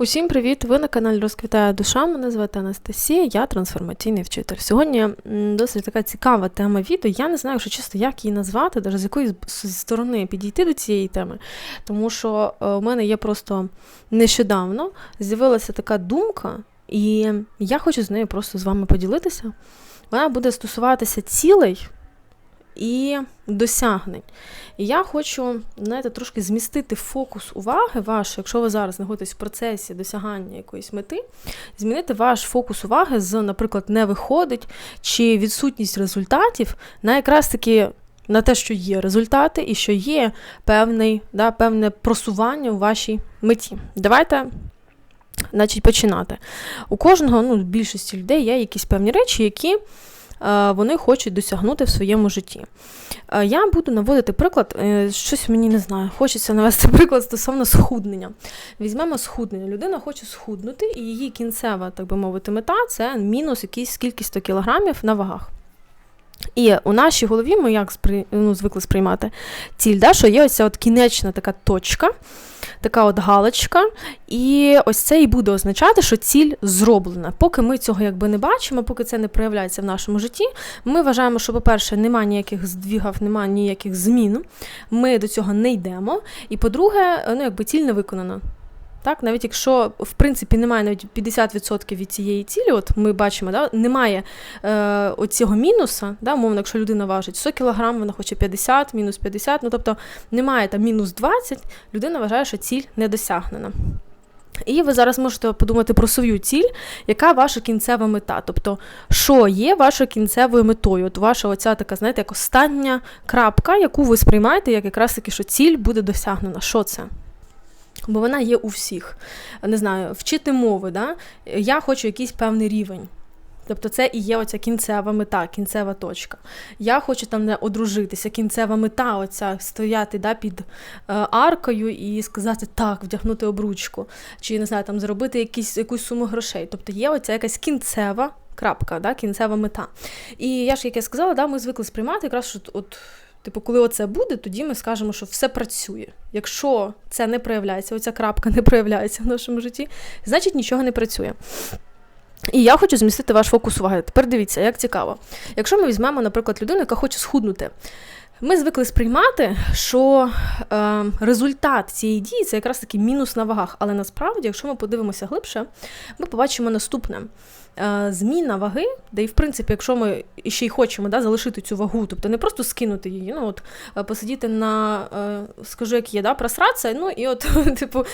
Усім привіт! Ви на каналі Розквітає душа. Мене звати Анастасія, я трансформаційний вчитель. Сьогодні досить така цікава тема відео. Я не знаю, якщо чисто, як її назвати, навіть з якої сторони підійти до цієї теми. Тому що у е, мене є просто нещодавно з'явилася така думка, і я хочу з нею просто з вами поділитися. Вона буде стосуватися цілей і досягнень. І я хочу, знаєте, трошки змістити фокус уваги ваш, якщо ви зараз знаходитесь в процесі досягання якоїсь мети, змінити ваш фокус уваги з, наприклад, не виходить чи відсутність результатів на якраз таки. На те, що є результати, і що є певний, да, певне просування у вашій меті. Давайте значить, починати. У кожного, ну, більшості людей є якісь певні речі, які вони хочуть досягнути в своєму житті. Е, я буду наводити приклад, е, щось мені не знаю, хочеться навести приклад стосовно схуднення. Візьмемо схуднення. Людина хоче схуднути, і її кінцева, так би мовити, мета це мінус якийсь кількість 100 кілограмів на вагах. І у нашій голові ми як спри... ну, звикли сприймати ціль, да, що є ось от кінечна така точка, така от галочка, і ось це і буде означати, що ціль зроблена. Поки ми цього якби не бачимо, поки це не проявляється в нашому житті, ми вважаємо, що, по-перше, немає ніяких здвігав, немає ніяких змін, ми до цього не йдемо. І по-друге, ну, якби ціль не виконана. Так, навіть якщо в принципі немає навіть 50% від цієї цілі, от ми бачимо, да, немає е, оцього мінуса, да, умовно, якщо людина важить 100 кг, вона хоче 50, мінус 50, ну тобто немає там мінус 20, людина вважає, що ціль не досягнена. І ви зараз можете подумати про свою ціль, яка ваша кінцева мета. Тобто, що є вашою кінцевою метою? От ваша оця така, знаєте, як остання крапка, яку ви сприймаєте, як якраз таки, що ціль буде досягнена. Що це? Бо вона є у всіх. Не знаю, вчити мови. Да? Я хочу якийсь певний рівень. Тобто це і є оця кінцева мета, кінцева точка. Я хочу там не одружитися, кінцева мета, оця стояти да, під е, аркою і сказати так, вдягнути обручку, чи не знаю, там зробити якісь, якусь суму грошей. Тобто є оця якась кінцева крапка, да, кінцева мета. І я ж, як я сказала, да, ми звикли сприймати якраз що от. Типу, коли оце буде, тоді ми скажемо, що все працює. Якщо це не проявляється, оця крапка не проявляється в нашому житті, значить нічого не працює. І я хочу змістити ваш фокус уваги. Тепер дивіться, як цікаво. Якщо ми візьмемо, наприклад, людину, яка хоче схуднути, ми звикли сприймати, що е, результат цієї дії це якраз таки мінус на вагах. Але насправді, якщо ми подивимося глибше, ми побачимо наступне. Е, зміна ваги, де і в принципі, якщо ми ще й хочемо да, залишити цю вагу, тобто не просто скинути її, ну от е, посидіти на, е, скажу, як є, да, просратися, ну і от, типу,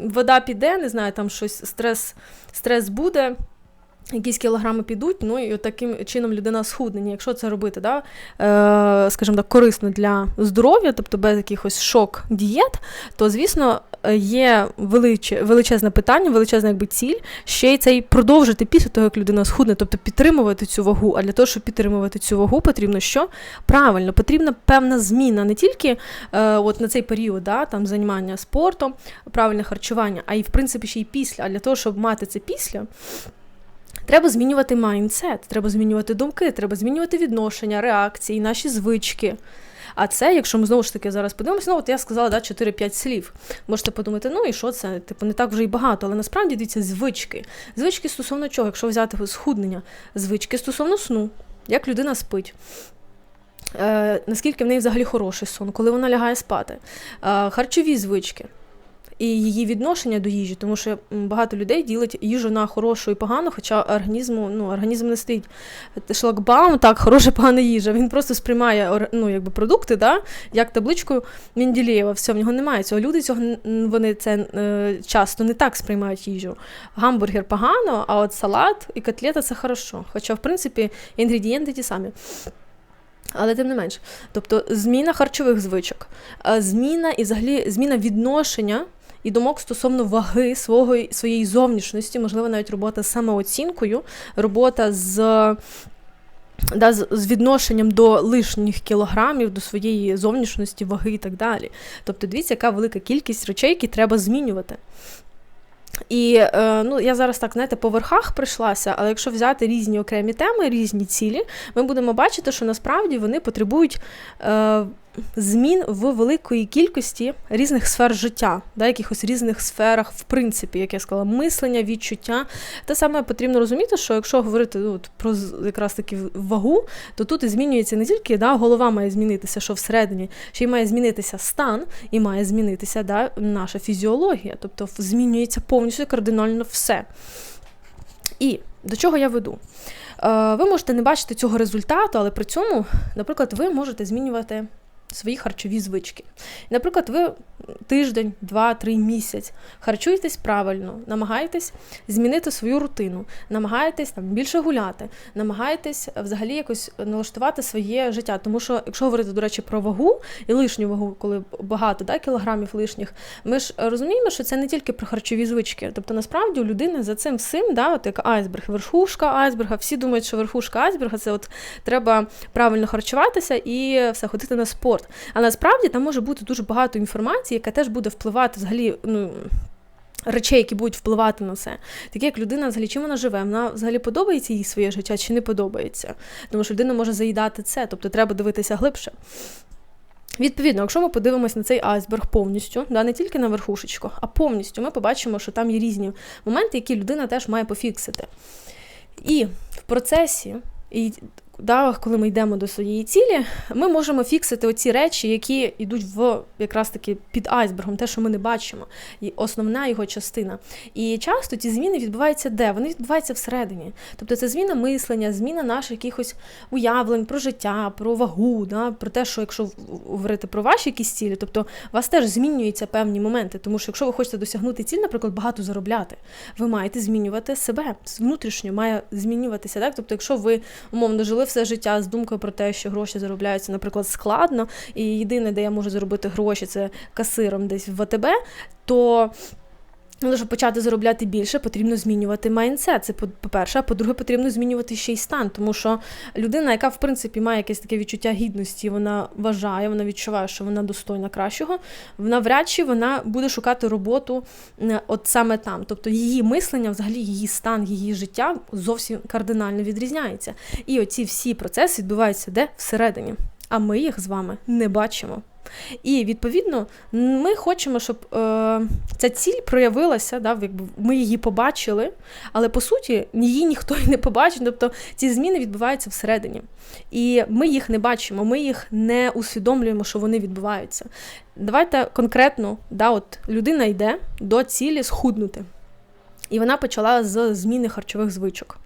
вода піде, не знаю, там щось, стрес, стрес буде. Якісь кілограми підуть, ну і таким чином людина схуднення. Якщо це робити, да, е, скажімо так, корисно для здоров'я, тобто без якихось шок дієт, то звісно є величе, величезне питання, величезна якби ціль, ще й цей продовжити після того, як людина схудне, тобто підтримувати цю вагу. А для того, щоб підтримувати цю вагу, потрібно що? Правильно, потрібна певна зміна не тільки е, от на цей період, да, там займання спортом, правильне харчування, а й в принципі ще й після. А для того, щоб мати це після. Треба змінювати майндсет, треба змінювати думки, треба змінювати відношення, реакції, наші звички. А це, якщо ми знову ж таки зараз подивимося, ну от я сказала да, 4-5 слів. Можете подумати, ну і що це? Типу, не так вже й багато, але насправді дивіться звички. Звички стосовно чого, якщо взяти схуднення, звички стосовно сну, як людина спить. Е, Наскільки в неї взагалі хороший сон, коли вона лягає спати, е, харчові звички і її відношення до їжі, тому що багато людей ділять їжу на хорошу і погану, хоча організму ну, організм не стоїть шлагбаум, так, хороша, погана їжа. Він просто сприймає ну, якби продукти, да, як табличку Менділєєва. Все, в нього немає цього. Люди цього вони це е, часто не так сприймають їжу. Гамбургер погано, а от салат і котлета це хорошо. Хоча, в принципі, інгредієнти ті самі. Але тим не менш, тобто зміна харчових звичок, зміна і взагалі зміна відношення і думок стосовно ваги свого, своєї зовнішності, можливо, навіть робота з самооцінкою, робота з. Да, з відношенням до лишніх кілограмів, до своєї зовнішності, ваги і так далі. Тобто, дивіться, яка велика кількість речей, які треба змінювати. І е, ну, я зараз так, знаєте, по верхах прийшлася, але якщо взяти різні окремі теми, різні цілі, ми будемо бачити, що насправді вони потребують е, змін в великої кількості різних сфер життя, да, якихось різних сферах, в принципі, як я сказала, мислення, відчуття. Те саме потрібно розуміти, що якщо говорити ну, от, про якраз таки вагу, то тут і змінюється не тільки да, голова має змінитися, що всередині, ще й має змінитися стан, і має змінитися да, наша фізіологія, тобто змінюється повністю кардинально все. І до чого я веду? Е, ви можете не бачити цього результату, але при цьому, наприклад, ви можете змінювати свої харчові звички. Наприклад, ви тиждень, два, три місяць харчуєтесь правильно, намагаєтесь змінити свою рутину, намагаєтесь там більше гуляти, намагаєтесь взагалі якось налаштувати своє життя. Тому що, якщо говорити, до речі, про вагу і лишню вагу, коли багато да, кілограмів лишніх, ми ж розуміємо, що це не тільки про харчові звички. Тобто, насправді у людини за цим всім, да, от як айсберг, верхушка айсберга, всі думають, що верхушка айсберга це от треба правильно харчуватися і все ходити на спорт. Але насправді там може бути дуже багато інформації, яка теж буде впливати взагалі. ну, Речей, які будуть впливати на це. Таке, як людина взагалі чим вона живе, вона взагалі подобається їй своє життя чи не подобається. Тому що людина може заїдати це, тобто треба дивитися глибше. Відповідно, якщо ми подивимося на цей айсберг повністю, да, не тільки на верхушечку, а повністю ми побачимо, що там є різні моменти, які людина теж має пофіксити. І в процесі і да, коли ми йдемо до своєї цілі, ми можемо фіксити оці речі, які йдуть в якраз таки під айсбергом, те, що ми не бачимо, і основна його частина. І часто ці зміни відбуваються де? Вони відбуваються всередині. Тобто це зміна мислення, зміна наших якихось уявлень про життя, про вагу, да, про те, що якщо говорити про ваші якісь цілі, тобто у вас теж змінюються певні моменти. Тому що якщо ви хочете досягнути ціль, наприклад, багато заробляти, ви маєте змінювати себе внутрішньо має змінюватися. Так? Тобто, якщо ви умовно жили все життя з думкою про те, що гроші заробляються, наприклад, складно, і єдине, де я можу заробити гроші, це касиром десь в ВТБ, то але щоб почати заробляти більше, потрібно змінювати майнсет. Це по-перше, а по-друге, потрібно змінювати ще й стан, тому що людина, яка в принципі має якесь таке відчуття гідності, вона вважає, вона відчуває, що вона достойна кращого, навряд чи вона буде шукати роботу от саме там. Тобто її мислення, взагалі, її стан, її життя зовсім кардинально відрізняється. І оці всі процеси відбуваються де всередині. А ми їх з вами не бачимо. І відповідно ми хочемо, щоб е, ця ціль проявилася, да, ми її побачили, але по суті її ніхто і не побачить. Тобто ці зміни відбуваються всередині. І ми їх не бачимо, ми їх не усвідомлюємо, що вони відбуваються. Давайте конкретно, да, от людина йде до цілі схуднути. І вона почала з зміни харчових звичок.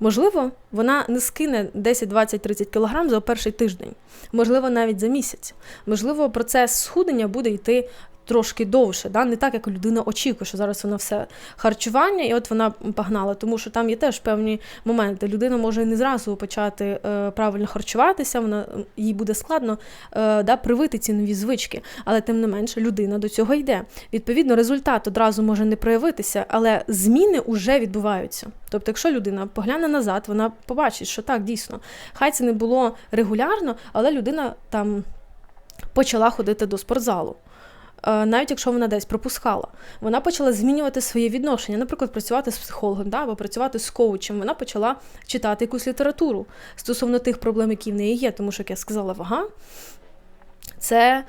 Можливо, вона не скине 10, 20, 30 кг за перший тиждень, можливо, навіть за місяць. Можливо, процес схудення буде йти трошки довше, да? не так, як людина очікує, що зараз вона все харчування, і от вона погнала, тому що там є теж певні моменти. Людина може не зразу почати е, правильно харчуватися, вона їй буде складно е, да, привити ці нові звички, але тим не менше людина до цього йде. Відповідно, результат одразу може не проявитися, але зміни вже відбуваються. Тобто, якщо людина погляне назад, вона побачить, що так дійсно, хай це не було регулярно, але людина там почала ходити до спортзалу. Е, навіть якщо вона десь пропускала, вона почала змінювати своє відношення, наприклад, працювати з психологом да, або працювати з коучем. Вона почала читати якусь літературу стосовно тих проблем, які в неї є, тому що як я сказала, вага це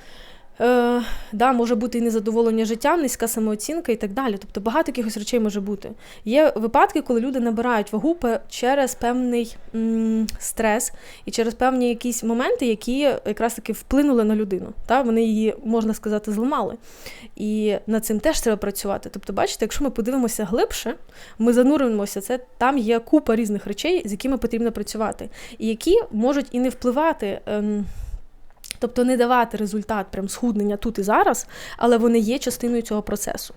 е, да, може бути і незадоволення життям, низька самооцінка і так далі. Тобто багато якихось речей може бути. Є випадки, коли люди набирають вагу через певний м, стрес і через певні якісь моменти, які якраз таки вплинули на людину. Та? Вони її, можна сказати, зламали. І над цим теж треба працювати. Тобто, бачите, якщо ми подивимося глибше, ми зануримося, це там є купа різних речей, з якими потрібно працювати, і які можуть і не впливати. Ем, Тобто не давати результат прям схуднення тут і зараз, але вони є частиною цього процесу.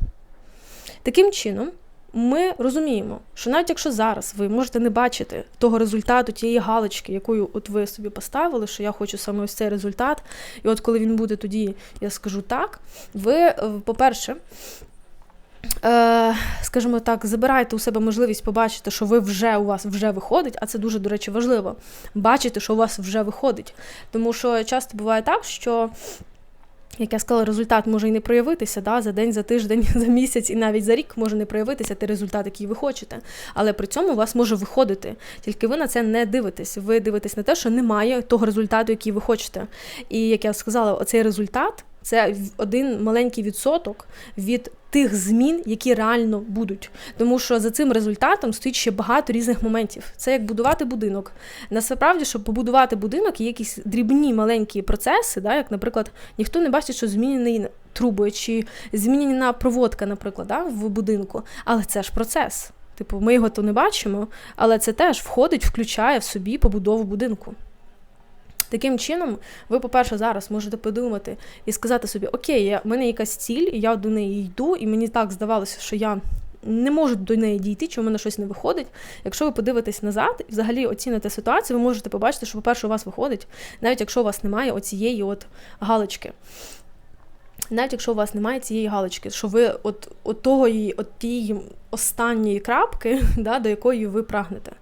Таким чином, ми розуміємо, що навіть якщо зараз ви можете не бачити того результату, тієї галочки, якою от ви собі поставили, що я хочу саме ось цей результат, і от коли він буде тоді, я скажу так, ви, е, по-перше, скажімо так, забирайте у себе можливість побачити, що ви вже у вас вже виходить, а це дуже, до речі, важливо. Бачити, що у вас вже виходить. Тому що часто буває так, що як я сказала, результат може і не проявитися да, за день, за тиждень, за місяць і навіть за рік може не проявитися той результат, який ви хочете. Але при цьому у вас може виходити. Тільки ви на це не дивитесь. Ви дивитесь на те, що немає того результату, який ви хочете. І як я сказала, оцей результат. Це один маленький відсоток від тих змін, які реально будуть. Тому що за цим результатом стоїть ще багато різних моментів. Це як будувати будинок. Насправді, щоб побудувати будинок, є якісь дрібні маленькі процеси, да, як, наприклад, ніхто не бачить, що змінений труби чи змінена проводка, наприклад, да, в будинку. Але це ж процес. Типу, ми його то не бачимо, але це теж входить, включає в собі побудову будинку. Таким чином, ви, по-перше, зараз можете подумати і сказати собі, окей, в мене якась ціль, і я до неї йду, і мені так здавалося, що я. Не можу до неї дійти, чи в мене щось не виходить. Якщо ви подивитесь назад і взагалі оціните ситуацію, ви можете побачити, що, по-перше, у вас виходить, навіть якщо у вас немає оцієї от галочки. Навіть якщо у вас немає цієї галочки, що ви от, от того, от тієї останньої крапки, да, до якої ви прагнете.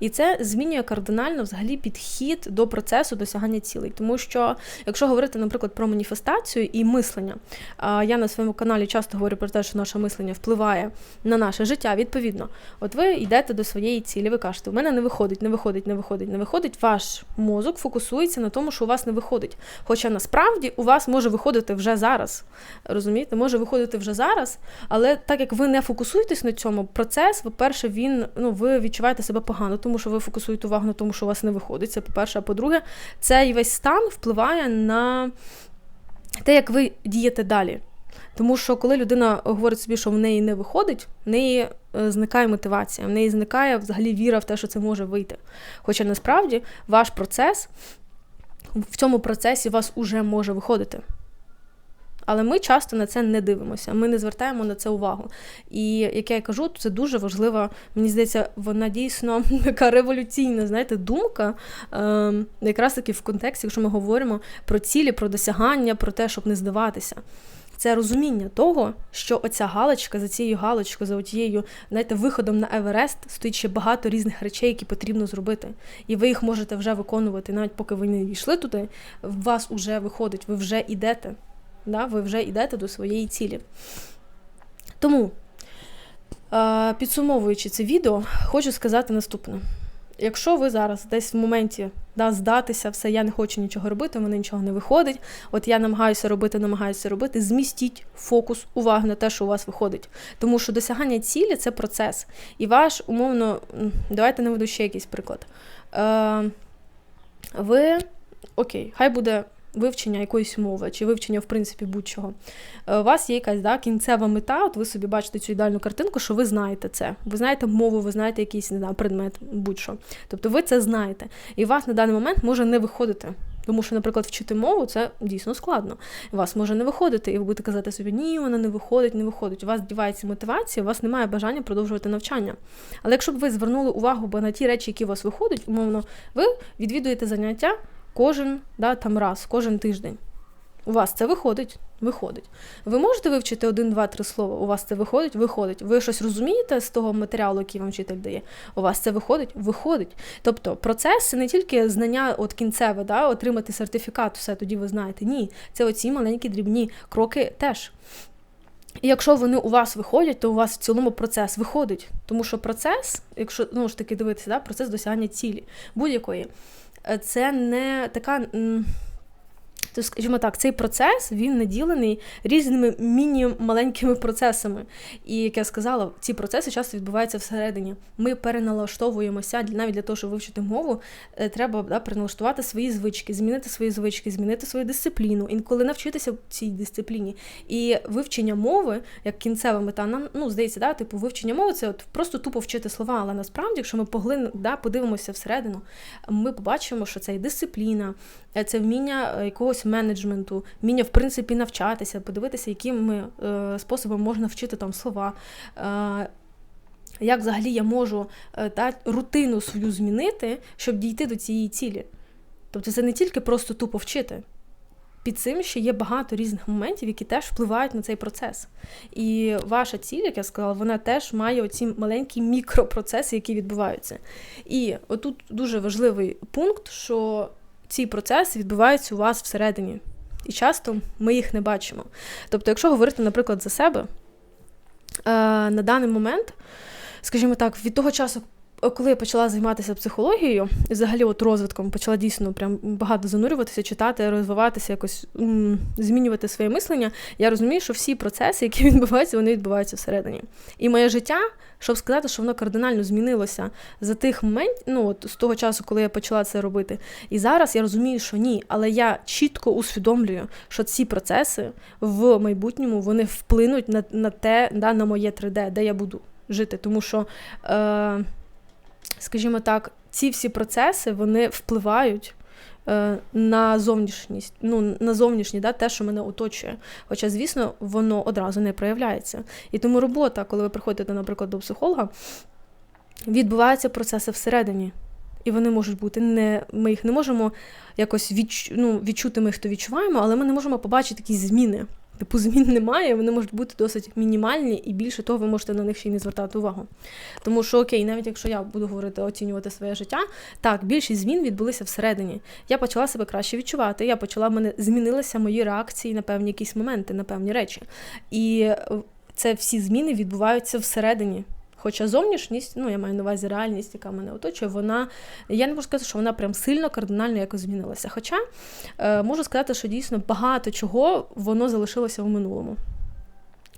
І це змінює кардинально взагалі підхід до процесу досягання цілей. Тому що, якщо говорити, наприклад, про маніфестацію і мислення, я на своєму каналі часто говорю про те, що наше мислення впливає на наше життя. Відповідно, от ви йдете до своєї цілі, ви кажете, у мене не виходить, не виходить, не виходить, не виходить. Ваш мозок фокусується на тому, що у вас не виходить. Хоча насправді у вас може виходити вже зараз. Розумієте, може виходити вже зараз, але так як ви не фокусуєтесь на цьому, процес, по-перше, він ну ви відчуваєте себе погано, тому що ви фокусуєте увагу на тому, що у вас не виходить. Це по-перше, а по-друге, цей весь стан впливає на те, як ви дієте далі. Тому що коли людина говорить собі, що в неї не виходить, в неї е, зникає мотивація, в неї зникає взагалі віра в те, що це може вийти. Хоча насправді ваш процес в цьому процесі у вас уже може виходити. Але ми часто на це не дивимося, ми не звертаємо на це увагу. І як я кажу, це дуже важлива, мені здається, вона дійсно така революційна, знаєте, думка, е, якраз таки в контексті, якщо ми говоримо про цілі, про досягання, про те, щоб не здаватися. Це розуміння того, що оця галочка за цією галочкою, за тією, знаєте, виходом на Еверест стоїть ще багато різних речей, які потрібно зробити. І ви їх можете вже виконувати, навіть поки ви не війшли туди, в вас вже виходить, ви вже йдете да, ви вже йдете до своєї цілі. Тому, підсумовуючи це відео, хочу сказати наступне. Якщо ви зараз десь в моменті да, здатися, все, я не хочу нічого робити, в мене нічого не виходить, от я намагаюся робити, намагаюся робити, змістіть фокус уваги на те, що у вас виходить. Тому що досягання цілі це процес. І ваш, умовно, давайте наведу ще якийсь приклад. Е, Ви, окей, хай буде вивчення якоїсь мови, чи вивчення, в принципі, будь-чого. Е, у вас є якась да, кінцева мета, от ви собі бачите цю ідеальну картинку, що ви знаєте це. Ви знаєте мову, ви знаєте якийсь не знаю, предмет, будь-що. Тобто ви це знаєте. І у вас на даний момент може не виходити. Тому що, наприклад, вчити мову це дійсно складно. У вас може не виходити, і ви будете казати собі, ні, вона не виходить, не виходить. У вас дівається мотивація, у вас немає бажання продовжувати навчання. Але якщо б ви звернули увагу на ті речі, які у вас виходять, умовно, ви відвідуєте заняття кожен да, там раз, кожен тиждень. У вас це виходить? Виходить. Ви можете вивчити один, два, три слова. У вас це виходить? Виходить. Ви щось розумієте з того матеріалу, який вам вчитель дає? У вас це виходить? Виходить. Тобто процес це не тільки знання от кінцеве, да, отримати сертифікат, все тоді ви знаєте. Ні, це оці маленькі дрібні кроки теж. І якщо вони у вас виходять, то у вас в цілому процес виходить. Тому що процес, якщо ну ж таки дивитися, да, процес досягання цілі будь-якої це не така то, скажімо так, цей процес він наділений різними міні-маленькими процесами. І як я сказала, ці процеси часто відбуваються всередині. Ми переналаштовуємося навіть для того, щоб вивчити мову, е, треба да, переналаштувати свої звички, змінити свої звички, змінити свою дисципліну, інколи навчитися в цій дисципліні. І вивчення мови, як кінцева мета, нам ну здається, да, типу вивчення мови це от просто тупо вчити слова. Але насправді, якщо ми поглин, да, подивимося всередину, ми побачимо, що це і дисципліна, е, це вміння е, якогось менеджменту, вміння, в принципі, навчатися, подивитися, якими е, способами можна вчити там слова. Е, як взагалі я можу е, та, рутину свою змінити, щоб дійти до цієї цілі? Тобто це не тільки просто тупо вчити. Під цим ще є багато різних моментів, які теж впливають на цей процес. І ваша ціль, як я сказала, вона теж має оці маленькі мікропроцеси, які відбуваються. І отут дуже важливий пункт, що ці процеси відбуваються у вас всередині. І часто ми їх не бачимо. Тобто, якщо говорити, наприклад, за себе, е, на даний момент, скажімо так, від того часу, коли я почала займатися психологією, і взагалі от розвитком, почала дійсно прям багато занурюватися, читати, розвиватися, якось змінювати своє мислення, я розумію, що всі процеси, які відбуваються, вони відбуваються всередині. І моє життя, щоб сказати, що воно кардинально змінилося за тих моментів, ну от з того часу, коли я почала це робити. І зараз я розумію, що ні, але я чітко усвідомлюю, що ці процеси в майбутньому вони вплинуть на на те, да, на моє 3D, де я буду жити. Тому що. Е- скажімо так, ці всі процеси вони впливають е, на зовнішність, ну, на зовнішнє, да, те, що мене оточує. Хоча, звісно, воно одразу не проявляється. І тому робота, коли ви приходите, наприклад, до психолога, відбуваються процеси всередині. І вони можуть бути не. Ми їх не можемо якось відч, ну, відчути, ми їх то відчуваємо, але ми не можемо побачити якісь зміни. Типу змін немає, вони можуть бути досить мінімальні, і більше того, ви можете на них ще й не звертати увагу. Тому що окей, навіть якщо я буду говорити, оцінювати своє життя, так, більшість змін відбулися всередині. Я почала себе краще відчувати. Я почала мене змінилися мої реакції на певні якісь моменти, на певні речі. І е, це всі зміни відбуваються всередині. Хоча зовнішність, ну я маю на увазі реальність, яка мене оточує, вона я не можу сказати, що вона прям сильно кардинально якось змінилася. Хоча е, можу сказати, що дійсно багато чого воно залишилося в минулому.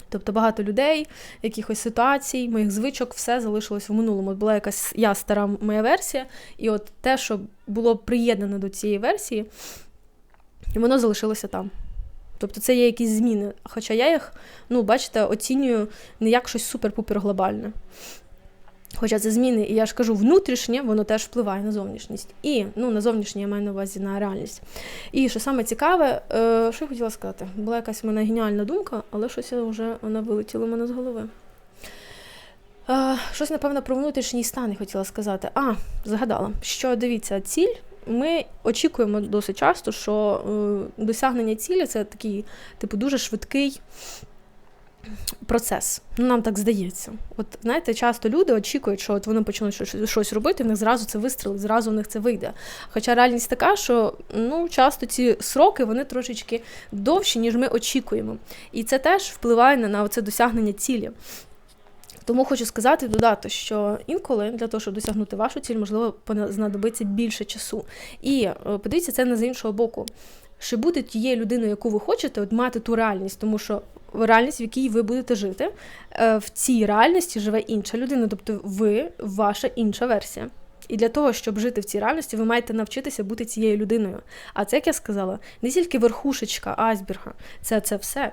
Тобто багато людей, якихось ситуацій, моїх звичок, все залишилось в минулому. От була якась я стара моя версія, і от те, що було приєднано до цієї версії, воно залишилося там. Тобто це є якісь зміни. Хоча я їх, ну, бачите, оцінюю не як щось супер-пупер глобальне. Хоча це зміни, і я ж кажу, внутрішнє, воно теж впливає на зовнішність. І ну, на зовнішнє я маю на увазі на реальність. І що саме цікаве, е, що я хотіла сказати? Була якась в мене геніальна думка, але щось вже вона вилетіла в мене з голови. Е, щось, напевно, про внутрішній стан я хотіла сказати. А, згадала, що дивіться, ціль ми очікуємо досить часто, що е, досягнення цілі це такий, типу, дуже швидкий. Процес, ну нам так здається. От знаєте, часто люди очікують, що от вони почнуть щось, щось робити, в них зразу це вистрілить, зразу в них це вийде. Хоча реальність така, що ну часто ці сроки вони трошечки довші, ніж ми очікуємо. І це теж впливає на, на це досягнення цілі. Тому хочу сказати, додати, що інколи для того, щоб досягнути вашу ціль, можливо, знадобиться більше часу. І е, подивіться це не з іншого боку. Чи бути тією людиною, яку ви хочете, от мати ту реальність, тому що реальність, в якій ви будете жити, е, в цій реальності живе інша людина, тобто ви, ваша інша версія. І для того, щоб жити в цій реальності, ви маєте навчитися бути цією людиною. А це, як я сказала, не тільки верхушечка айсберга, це це все.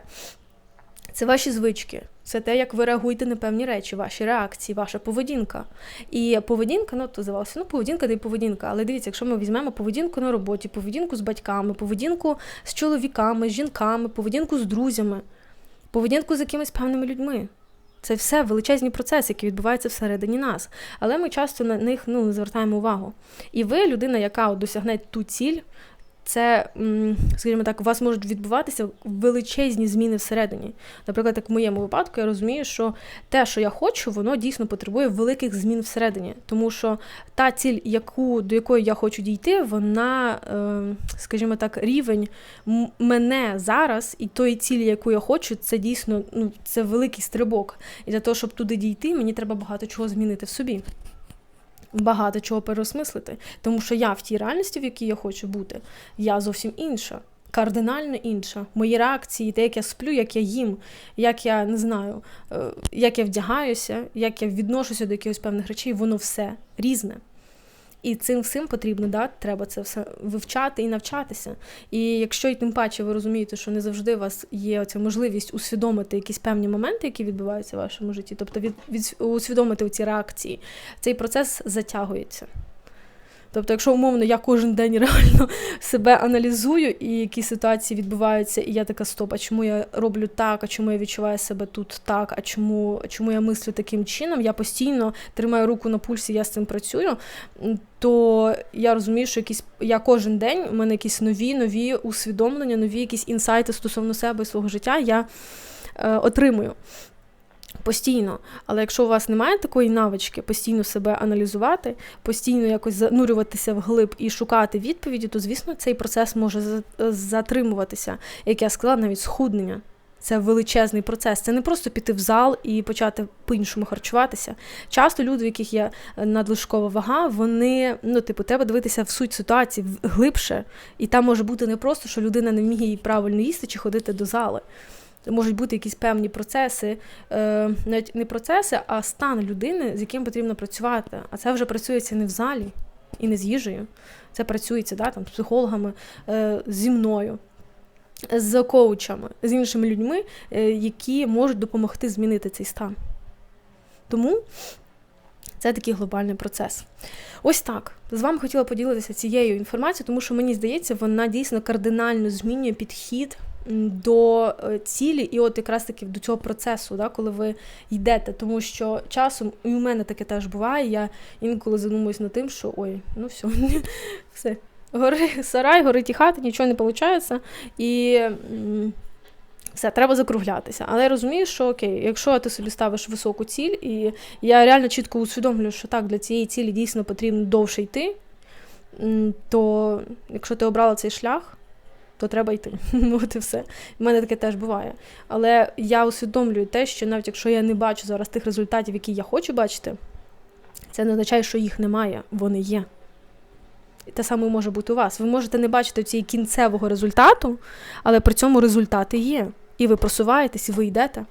Це ваші звички, це те, як ви реагуєте на певні речі, ваші реакції, ваша поведінка. І поведінка, ну то здавалося, ну поведінка та й поведінка. Але дивіться, якщо ми візьмемо поведінку на роботі, поведінку з батьками, поведінку з чоловіками, з жінками, поведінку з друзями, поведінку з якимись певними людьми. Це все величезні процеси, які відбуваються всередині нас. Але ми часто на них ну, звертаємо увагу. І ви, людина, яка от досягне ту ціль, це, скажімо так, у вас можуть відбуватися величезні зміни всередині. Наприклад, як в моєму випадку, я розумію, що те, що я хочу, воно дійсно потребує великих змін всередині. Тому що та ціль, яку, до якої я хочу дійти, вона, е, скажімо так, рівень мене зараз і тої цілі, яку я хочу, це дійсно ну, це великий стрибок. І для того, щоб туди дійти, мені треба багато чого змінити в собі багато чого переосмислити. Тому що я в тій реальності, в якій я хочу бути, я зовсім інша. Кардинально інша. Мої реакції, те, як я сплю, як я їм, як я не знаю, е, як я вдягаюся, як я відношуся до якихось певних речей, воно все різне. І цим всім потрібно, да, треба це все вивчати і навчатися. І якщо і тим паче ви розумієте, що не завжди у вас є оця можливість усвідомити якісь певні моменти, які відбуваються в вашому житті, тобто від, від усвідомити ці реакції, цей процес затягується. Тобто, якщо умовно я кожен день реально себе аналізую, і які ситуації відбуваються, і я така стоп, а чому я роблю так, а чому я відчуваю себе тут так, а чому чому я мислю таким чином, я постійно тримаю руку на пульсі, я з цим працюю, то я розумію, що якісь я кожен день у мене якісь нові, нові усвідомлення, нові якісь інсайти стосовно себе і свого життя я е, отримую. Постійно, але якщо у вас немає такої навички постійно себе аналізувати, постійно якось занурюватися вглиб і шукати відповіді, то звісно цей процес може затримуватися, як я сказала, навіть схуднення. Це величезний процес. Це не просто піти в зал і почати по-іншому харчуватися. Часто люди, у яких є надлишкова вага, вони ну, типу, треба дивитися в суть ситуації в- глибше, і там може бути не просто, що людина не вміє їй правильно їсти чи ходити до зали. Можуть бути якісь певні процеси, е, навіть не процеси, а стан людини, з яким потрібно працювати. А це вже працюється не в залі і не з їжею. Це працюється да, там, з психологами, е, зі мною, з коучами, з іншими людьми, е, які можуть допомогти змінити цей стан. Тому це такий глобальний процес. Ось так. З вами хотіла поділитися цією інформацією, тому що мені здається, вона дійсно кардинально змінює підхід до е, цілі, і от якраз таки до цього процесу, да, коли ви йдете. Тому що часом, і у мене таке теж буває, я інколи задумуюсь над тим, що ой, ну все, все. Гори сарай, горить і хата, нічого не виходить. І все, треба закруглятися. Але я розумію, що окей, якщо ти собі ставиш високу ціль, і я реально чітко усвідомлюю, що так, для цієї цілі дійсно потрібно довше йти, то якщо ти обрала цей шлях, то треба йти. Ну, От і все. У мене таке теж буває. Але я усвідомлюю те, що навіть якщо я не бачу зараз тих результатів, які я хочу бачити, це не означає, що їх немає, вони є. І те саме може бути у вас. Ви можете не бачити цієї кінцевого результату, але при цьому результати є. І ви просуваєтесь, і ви йдете.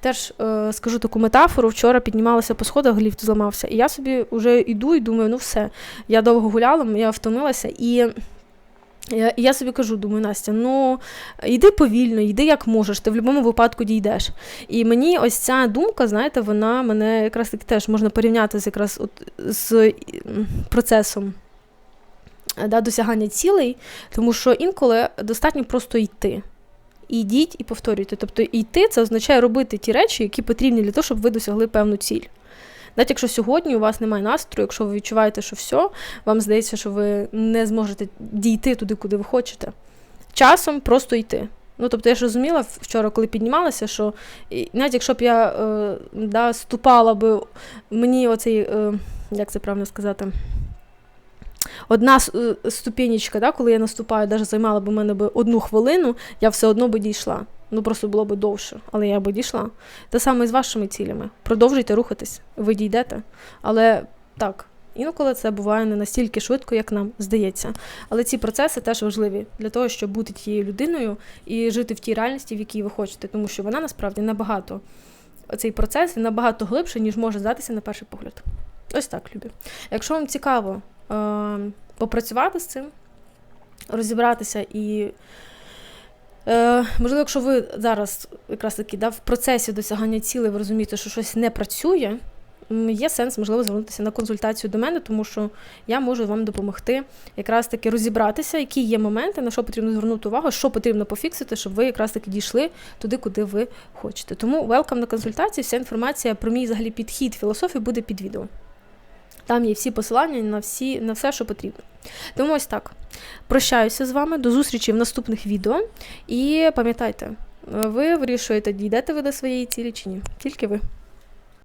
Теж е, скажу таку метафору: вчора піднімалася по сходах, ліфт зламався, і я собі вже йду і думаю, ну все, я довго гуляла, я втомилася, і я, і я собі кажу, думаю, Настя, ну йди повільно, йди як можеш, ти в будь-якому випадку дійдеш. І мені ось ця думка, знаєте, вона мене якраз таки теж можна порівняти з якраз от, з процесом да, досягання цілей, тому що інколи достатньо просто йти. Ідіть і повторюйте. Тобто йти це означає робити ті речі, які потрібні для того, щоб ви досягли певну ціль. Навіть якщо сьогодні у вас немає настрою, якщо ви відчуваєте, що все, вам здається, що ви не зможете дійти туди, куди ви хочете. Часом просто йти. Ну, тобто, я ж розуміла вчора, коли піднімалася, що навіть якщо б я е, да, ступала би, мені оцей, е, як це правильно сказати, одна е, да, коли я наступаю, навіть займала б у мене би одну хвилину, я все одно би дійшла. Ну просто було б довше, але я би дійшла. Те саме і з вашими цілями. Продовжуйте рухатись, ви дійдете. Але так, інколи це буває не настільки швидко, як нам здається. Але ці процеси теж важливі для того, щоб бути тією людиною і жити в тій реальності, в якій ви хочете, тому що вона насправді набагато. Цей процес він набагато глибший, ніж може здатися на перший погляд. Ось так, любі. Якщо вам цікаво е, попрацювати з цим, розібратися і. Е, можливо, якщо ви зараз якраз таки да, в процесі досягання цілей, ви розумієте, що щось не працює, є сенс, можливо, звернутися на консультацію до мене, тому що я можу вам допомогти якраз таки розібратися, які є моменти, на що потрібно звернути увагу, що потрібно пофіксити, щоб ви якраз таки дійшли туди, куди ви хочете. Тому велкам на консультацію, вся інформація про мій взагалі підхід філософії буде під відео. Там є всі посилання на всі, на все, що потрібно. Тому ось так. Прощаюся з вами, до зустрічі в наступних відео. І пам'ятайте, ви вирішуєте, дійдете ви до своєї цілі чи ні. Тільки ви.